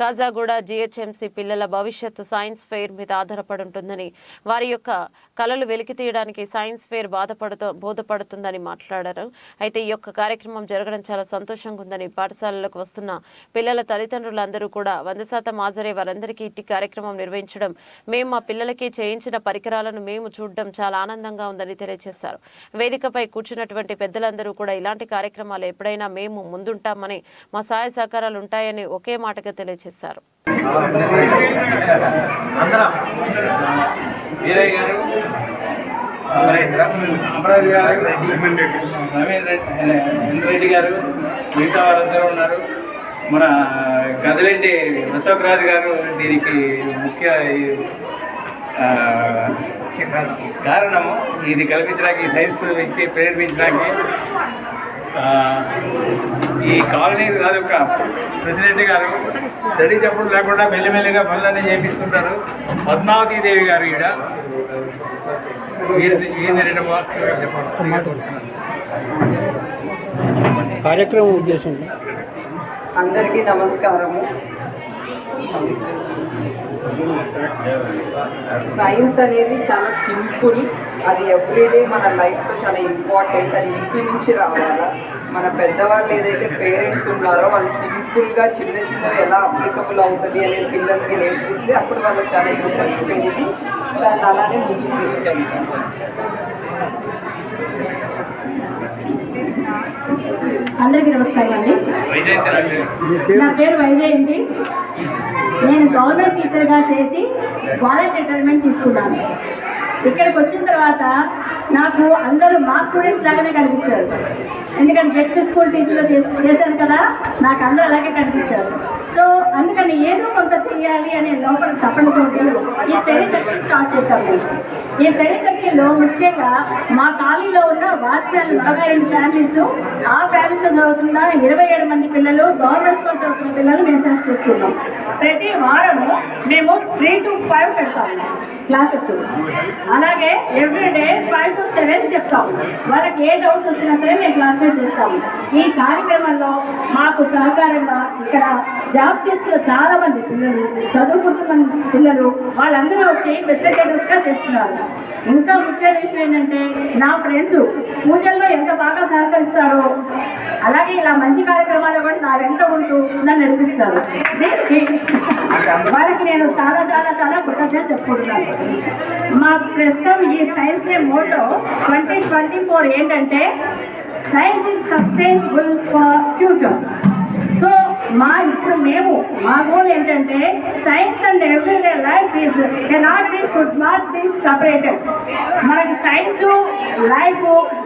Khajaguda GHMC పిల్లల భవిష్యత్తు science fair మీద ఆధారపడి ఉంటుందని వారి యొక్క కళలు వెలికి తీయడానికి సైన్స్ ఫెయిర్ బాధపడుతూ బోధపడుతుందని మాట్లాడారు. అయితే ఈ యొక్క కార్యక్రమం జరగడం చాలా సంతోషంగా ఉందని పాఠశాలలకు వస్తున్న పిల్లల తల్లిదండ్రులందరూ కూడా వంద శాతం హాజరై వారందరికీ ఇట్టి కార్యక్రమం నిర్వహించడం మేము మా పిల్లలకి చేయించిన పరికరాలను మేము చూడడం చాలా ఆనందంగా ఉందని తెలియజేశారు. వేదికపై కూర్చున్నటువంటి పెద్దలందరూ కూడా ఇలాంటి కార్యక్రమాలు ఎప్పుడైనా మేము ముందుంటామని మా సహాయ సహకారాలు ఉంటాయని ఒకే మాటగా తెలియజేశారు. అందరం. వీరయ్య గారు అమరేంద్ర అమరాజు గారు రెడ్డి గారు మిగతా వారందరూ ఉన్నారు. మన గదిరెడ్డి అశోక్ రాజు గారు దీనికి ముఖ్య కారణము ఇది కల్పించడానికి సైన్స్ ఇచ్చి ప్రేరేపించడానికి ఈ కాలనీ రాజు యొక్క ప్రెసిడెంట్ గారు స్టడీ చెప్పుడు లేకుండా మెల్లిమెల్లిగా పనులన్నీ చేపిస్తుంటారు. పద్మావతి దేవి గారు ఈడ. కార్యక్రమం ఉద్దేశం? అందరికీ నమస్కారము. సైన్స్ అనేది చాలా సింపుల్ అది ఎవ్రీడే మన లైఫ్లో చాలా ఇంపార్టెంట్ అది ఇంటి నుంచి రావాలా? మన పెద్దవాళ్ళు ఏదైతే పేరెంట్స్ ఉన్నారో వాళ్ళు సింపుల్గా చిన్న చిన్న ఎలా అప్లికబుల్ అవుతుంది అనేది పిల్లలకి నేర్పిస్తే అప్పుడు వాళ్ళకి చాలా ఇంట్రెస్ట్ పెరిగి దాన్ని అలానే ముందుకు తీసుకెళ్తారు. అందరికీ నమస్కారం అండి. నా పేరు వైజయంతి. నేను గవర్నమెంట్ టీచర్గా చేసి వాలంటీర్ రిటైర్మెంట్ తీసుకున్నాను. ఇక్కడికి వచ్చిన తర్వాత నాకు అందరూ మా స్టూడెంట్స్ లాగానే కనిపించారు. ఎందుకంటే జెడ్ స్కూల్ టీచర్లో చేశాను కదా నాకు అందరూ అలాగే కనిపించారు. సో అందుకని ఏదో కొంత చేయాలి అనే లోపల తప్పనితోటి ఈ స్టడీ సర్కిల్ స్టార్ట్ చేశాను నేను. ఈ స్టడీ సర్కిల్లో ముఖ్యంగా మా కాలనీలో ఉన్న వాచ్మెన్ నలభై రెండు ఫ్యామిలీస్ ఆ ఫ్యామిలీస్లో చదువుతున్న ఇరవై ఏడు మంది పిల్లలు గవర్నమెంట్ స్కూల్ చదువుతున్న పిల్లలు మేము సెలెక్ట్ చేసుకున్నాం. ప్రతి వారము మేము త్రీ టు ఫైవ్ పెడతాము క్లాసెస్. అలాగే ఎవ్రీడే ఫైవ్ టు సెవెన్ చెప్తాము. వాళ్ళకి ఏ డౌట్స్ వచ్చినా సరే మేము క్లాస్మేట్ చేస్తాము. ఈ కార్యక్రమంలో మాకు సహకారంగా ఇక్కడ జాబ్ చేస్తున్న చాలా మంది పిల్లలు చదువుకుంటున్న పిల్లలు వాళ్ళందరూ వచ్చి ఫెసిలిటేటర్స్గా చేస్తున్నారు. ఇంకా ముఖ్యమైన విషయం ఏంటంటే నా ఫ్రెండ్స్ పూజల్లో ఎంత బాగా సహకరిస్తారో అలాగే ఇలా మంచి కార్యక్రమాలు కూడా నా వెంట ఉంటూ నన్ను నడిపిస్తారు. వాళ్ళకి నేను చాలా చాలా చాలా కృతజ్ఞత చెప్పుకుంటున్నాను. మా ప్రస్తుతం ఈ science day motto twenty twenty four ఏంటంటే science is sustainable for future so మా మేము మా గోల్ ఏంటంటే science and everyday life is cannot be should not be separated మనకి సైన్స్ లైఫ్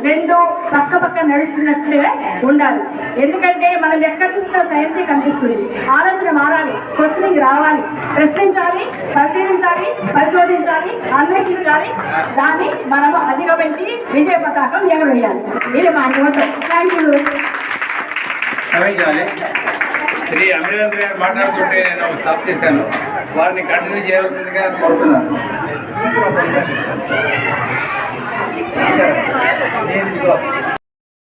రెండు పక్క పక్క నడుస్తున్నట్లే ఉండాలి. ఎందుకంటే మనం ఎక్కడ చూసినా సైన్సే కనిపిస్తుంది. ఆలోచన మారాలి క్వశ్చనింగ్ రావాలి. ప్రశ్నించాలి పరిశీలించాలి పరిశోధించాలి అన్వేషించాలి. దాన్ని మనము అధిగమించి విజయ పతాకం ఎగరవేయాలి. ఇది మా యువత థ్యాంక్ యూ శ్రీ అమరేంద్ర గారు మాట్లాడుతుంటే నేను స్టాప్ చేశాను. వారిని కంటిన్యూ చేయాల్సిందిగా కోరుతున్నాను. నేను ఇదిగో